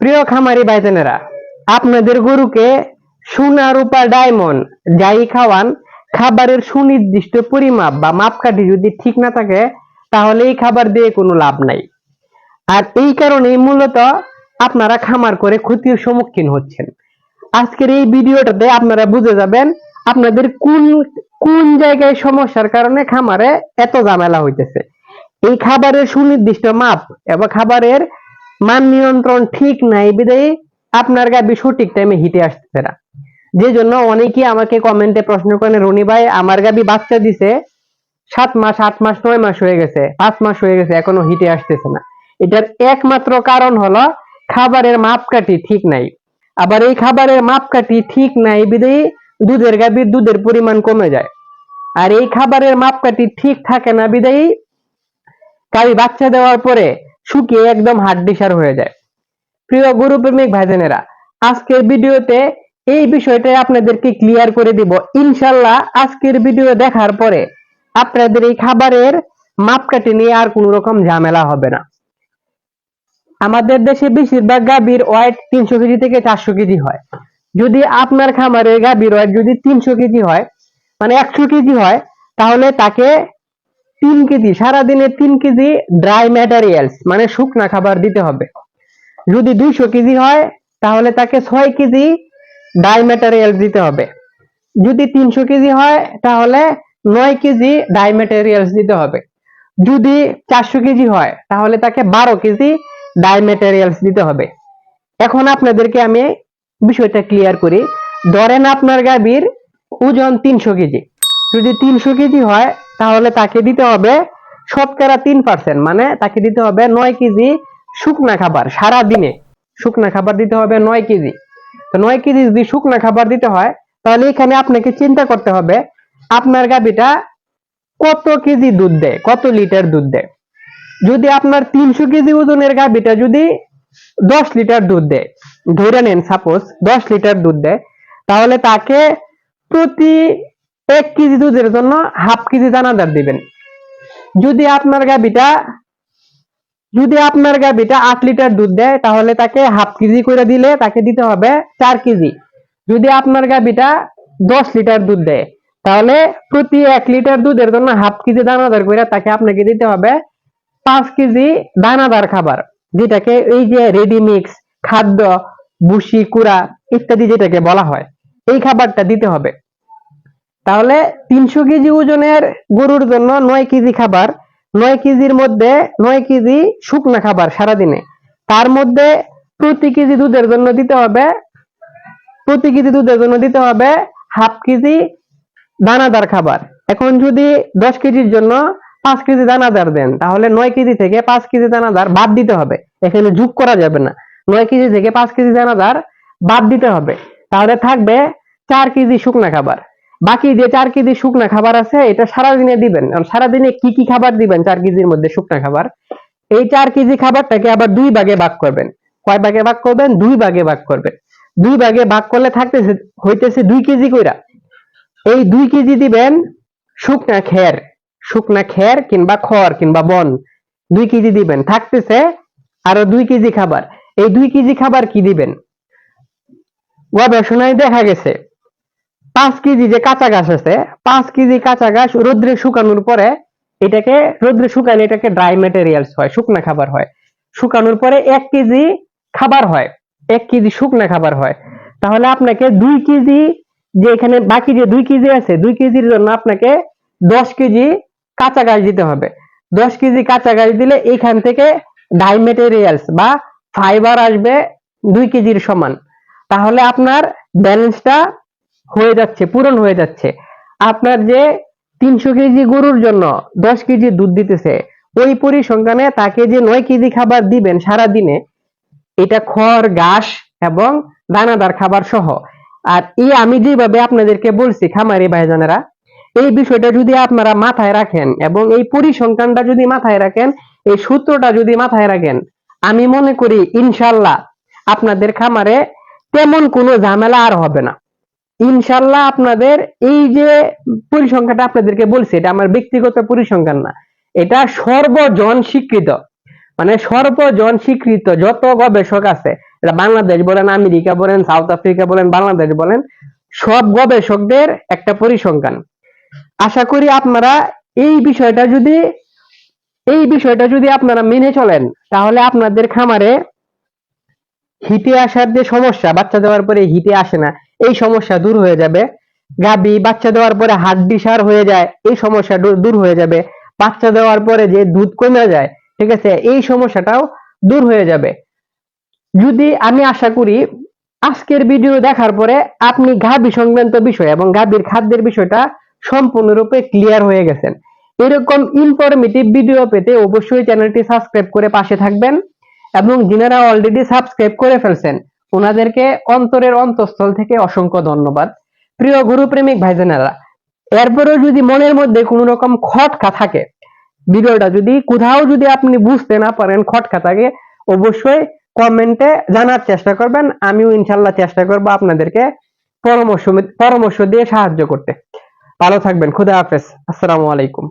প্রিয় খামারি ভাইজানেরা, আপনাদের গরুকে সোনা রূপা ডায়মন্ড যাই খাওয়ান, খাবারের সুনির্দিষ্ট পরিমাপ বা মাপকাঠি যদি ঠিক না থাকে, তাহলে এই খাবার দিয়ে কোনো লাভ নাই। আর এই কারণেই মূলত আপনারা খামার করে ক্ষতির সম্মুখীন হচ্ছেন। আজকের এই ভিডিওটাতে আপনারা বুঝে যাবেন আপনাদের কোন কোন জায়গায় সমস্যার কারণে খামারে এত ঝামেলা হইতেছে। এই খাবারের সুনির্দিষ্ট মাপ এবং খাবারের মান নিয়ন্ত্রণ ঠিক নাই বিদায় আপনার গাবি সঠিক টাইমে হিটে আসতেছে না। যে জন্য অনেকেই আমাকে কমেন্টে প্রশ্ন করেন, রনি ভাই, আমার গাবি বাচ্চা দিছে, সাত মাস, আট মাস, নয় মাস হয়ে গেছে, পাঁচ মাস হয়ে গেছে, এখনও হিটে আসতেছে না। এটার একমাত্র কারণ হলো খাবারের মাপকাঠি ঠিক নাই। আবার এই খাবারের মাপকাঠি ঠিক নাই বিদায়ী দুধের গাভীর দুধের পরিমাণ কমে যায়। আর এই খাবারের মাপকাঠি ঠিক থাকে না বিদায়ী গাভী বাচ্চা দেওয়ার পরে শুকিয়ে একদম হাড্ডিসার হয়ে যায়। প্রিয় গরু প্রেমিক ভাইজানেরা আজকের ভিডিওতে এই বিষয়টাই আপনাদেরকে ক্লিয়ার করে দিব। ইনশাল্লাহ আজকের ভিডিও দেখার পরে আপনাদের এই খাবারের মাপকাঠি নিয়ে আর কোনো রকম ঝামেলা হবে না। আমাদের দেশে বেশিরভাগ গাভীর ওয়েট তিনশো কেজি থেকে চারশো কেজি হয়। যদি আপনার খামারের গাভীর ওয়েট যদি তিনশো কেজি হয় মানে একশো কেজি হয়, তাহলে তাকে তিন কেজি, সারাদিনে তিন কেজি ড্রাই ম্যাটেরিয়ালস মানে শুকনা খাবার দিতে হবে। যদি দুইশো কেজি হয়, তাহলে তাকে ছয় কেজি ডাই ম্যাটেরিয়াল দিতে হবে। যদি তিনশো কেজি হয়, তাহলে নয় কেজি ডাই ম্যাটেরিয়ালস দিতে হবে। যদি চারশো কেজি হয়, তাহলে তাকে বারো কেজি ডাই ম্যাটেরিয়ালস দিতে হবে। এখন আপনাদেরকে আমি বিষয়টা ক্লিয়ার করি। ধরেন আপনার গাভীর ওজন তিনশো কেজি। যদি তিনশো কেজি হয়, তাহলে তাকে দিতে হবে শতকরা তিন পার্সেন্ট মানে তাকে দিতে হবে নয় কেজি শুকনা খাবার সারা দিনে শুকনা খাবার দিতে হবে নয় কেজি। তো নয় কেজি যদি শুকনা খাবার দিতে হয়, তাহলে এখানে আপনাকে চিন্তা করতে হবে, আপনার গাভীটা কত কেজি দুধ দেয়, কত লিটার দুধ দেয়? যদি আপনার তিনশো কেজি ওজনের গাভীটা যদি দশ লিটার দুধ দেয়, ধরে নেন সাপোজ দশ লিটার দুধ দেয়, তাহলে তাকে প্রতি এক কেজি দুধের জন্য হাফ কেজি দানাদার দিবেন। যদি আপনার গাভীটা, যদি আপনার গাভীটা আট লিটার দুধ দেয়, তাহলে তাকে হাফ কেজি করে দিলে তাকে দিতে হবে চার কেজি। যদি আপনার গাভীটা দশ লিটার দুধ দেয়, তাহলে প্রতি এক লিটার দুধের জন্য হাফ কেজি দানাদার করে তাকে আপনাকে দিতে হবে পাঁচ কেজি দানাদার খাবার, যেটাকে এই যে রেডি মিক্স খাদ্য বুসি কুড়া ইত্যাদি যেটাকে বলা হয়, এই খাবারটা দিতে হবে। তাহলে তিনশো কেজি ওজনের গরুর জন্য নয় কেজি খাবার, নয় কেজির মধ্যে নয় কেজি শুকনা খাবার সারাদিনে। তার মধ্যে প্রতি কেজি দুধের জন্য দিতে হবে, প্রতি কেজি দুধের জন্য দিতে হবে হাফ কেজি দানাদার খাবার। এখন যদি দশ কেজির জন্য পাঁচ কেজি দানাদার দেন, তাহলে নয় কেজি থেকে পাঁচ কেজি দানাদার বাদ দিতে হবে। এখানে যোগ করা যাবে না। নয় কেজি থেকে পাঁচ কেজি দানাদার বাদ দিতে হবে। তাহলে থাকবে চার কেজি শুকনা খাবার। বাকি যে চার কেজি শুকনা খাবার আছে, এটা সারাদিনে দিবেন। সারাদিনে কি কি খাবার দিবেন চার কেজির মধ্যে শুকনা খাবার? এই চার কেজি খাবারটাকে আবার দুই ভাগে ভাগ করবেন। কয় ভাগে ভাগ করবেন? দুই ভাগে ভাগ করবেন। দুই ভাগে ভাগ করলে থাকতেছে, হইতেছে দুই কেজি কইরা। এই দুই কেজি দিবেন শুকনা খের শুকনা খের কিংবা খড় কিংবা বন, দুই কেজি দিবেন। থাকতেছে আরও দুই কেজি খাবার। এই দুই কেজি খাবার কি দিবেন? গবেষণায় দেখা গেছে পাঁচ কেজি যে কাঁচা ঘাস আছে, পাঁচ কেজি কাঁচা ঘাস রোদ্রে শুকানোর পরে এটাকে, রোদ্রে শুকালে এটাকে ড্রাই ম্যাটেরিয়ালস হয়, শুকনা খাবার হয়। শুকানোর পরে এক কেজি খাবার হয়, এক কেজি শুকনা খাবার হয়। তাহলে আপনাকে দুই কেজি যে এখানে বাকি যে দুই কেজি আছে, দুই কেজির জন্য আপনাকে দশ কেজি কাঁচা ঘাস দিতে হবে। দশ কেজি কাঁচা ঘাস দিলে এইখান থেকে ডাই মেটেরিয়ালস বা ফাইবার আসবে দুই কেজির সমান। তাহলে আপনার ব্যালেন্সটা হয়ে যাচ্ছে, পূরণ হয়ে যাচ্ছে। আপনার যে তিনশো কেজি গরুর জন্য দশ কেজি দুধ দিতেছে, ওই পরিসংখ্যানে তাকে যে নয় কেজি খাবার দিবেন সারা দিনে এটা খড়, ঘাস এবং দানাদার খাবার সহ। আর এই আমি যেভাবে আপনাদেরকে বলছি, খামারি ভাইজানেরা, এই বিষয়টা যদি আপনারা মাথায় রাখেন এবং এই পরিসংখ্যানটা যদি মাথায় রাখেন, এই সূত্রটা যদি মাথায় রাখেন, আমি মনে করি ইনশাল্লাহ আপনাদের খামারে তেমন কোনো ঝামেলা আর হবে না। ইনশাল্লাহ আপনাদের এই যে পরিসংখ্যানটা আপনাদেরকে বলছি, এটা আমার ব্যক্তিগত পরিসংখ্যান না, এটা সর্বজন স্বীকৃত মানে সর্বজন স্বীকৃত যত গবেষক আছে, এটা বাংলাদেশ বলেন, আমেরিকা বলেন, সাউথ আফ্রিকা বলেন, বাংলাদেশ বলেন, সব গবেষকদের একটা পরিসংখ্যান। আশা করি আপনারা এই বিষয়টা যদি, এই বিষয়টা যদি আপনারা মেনে চলেন, তাহলে আপনাদের খামারে হিটে আসার যে সমস্যা, বাচ্চা দেওয়ার পরে হিটে আসে না এই সমস্যা দূর হয়ে যাবে। গাবি বাচ্চা দেওয়ার পরে হাড্ডি সার হয়ে যায়, এই সমস্যা দূর- হয়ে যাবে। বাচ্চা দেওয়ার পরে যে দুধ কমে যায়, ঠিক আছে, এই সমস্যাটাও দূর হয়ে যাবে। যদি আমি আশা করি আজকের ভিডিও দেখার পরে আপনি গাভী সংক্রান্ত বিষয় এবং গাভীর খাদ্যের বিষয়টা সম্পূর্ণরূপে ক্লিয়ার হয়ে গেছেন। এরকম ইনফরমেটিভ ভিডিও পেতে অবশ্যই চ্যানেলটি সাবস্ক্রাইব করে পাশে থাকবেন এবং যিনারা অলরেডি সাবস্ক্রাইব করে ফেলছেন ওনাদেরকে অন্তরের অন্তঃস্থল থেকে অসংখ্য ধন্যবাদ। প্রিয় গুরুপ্রেমিক ভাইজানেরা, এরপরেও যদি মনের মধ্যে কোনো রকম খটকা থাকে, ভিডিওটা যদি কোথাও যদি আপনি বুঝতে না পারেন খটকা থাকে, অবশ্যই কমেন্টে জানার চেষ্টা করবেন। আমিও ইনশাল্লাহ চেষ্টা করব আপনাদেরকে পরামর্শ পরামর্শ দিয়ে সাহায্য করতে। ভালো থাকবেন। খুদা হাফেজ। আসসালামু আলাইকুম।